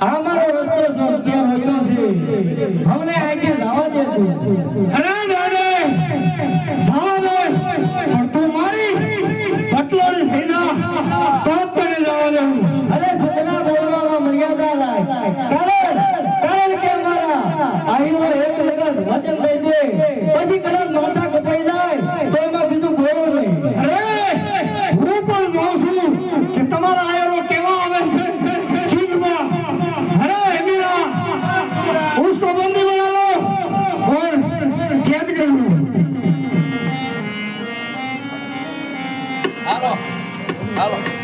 અમારો રસ્તો સત્ય રસ્તો છે અમને આગળ જવા દેતું 来了。